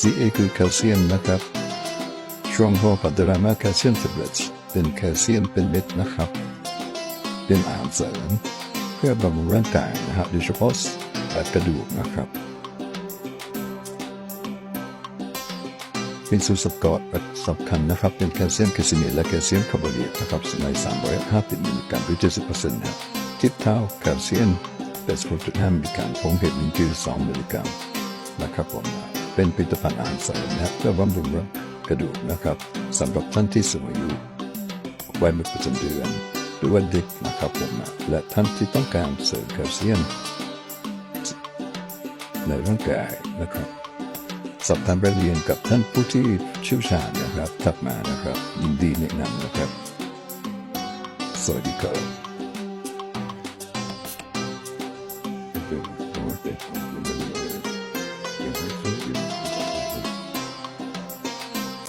Ca คือแคลเซียมนะครับ ช่วงหัวปัตตรามาแคลเซียมเทเบลตเป็นแคลเซียมเป็นเม็ดนะครับ เป็นอาหารเสริมเพื่อบำรุงร่างกายนะครับโดยเฉพาะกระดูกนะครับเป็นส่วนประกอบสำคัญนะครับ เป็นแคลเซียมแคลซียมและแคลเซียมคาร์บอเนตนะครับใน 350 มิลลิกรัมหรือ 70%นะครับทิศเท้าแคลเซียม80.5มิลลิกรัมผงเห็ดลิงจือ2มิลลิกรัมนะครับผม เป็นผลิตภัณฑ์อาหารเสริมนะครับเพื่อบำรุงกระดูกนะครับสำหรับท่านที่สูงอายุวัยม่ประจำเดือน หรือว่าเด็กนะครับผมและท่านที่ต้องการเสริมแคลเซียมในร่างกายนะครับสอบถามรายละเอียดกับท่านผู้ที่เชี่ยวชาญนะครับทักมานะครับยินดีแนะนำนะครับ สวัสดีครับ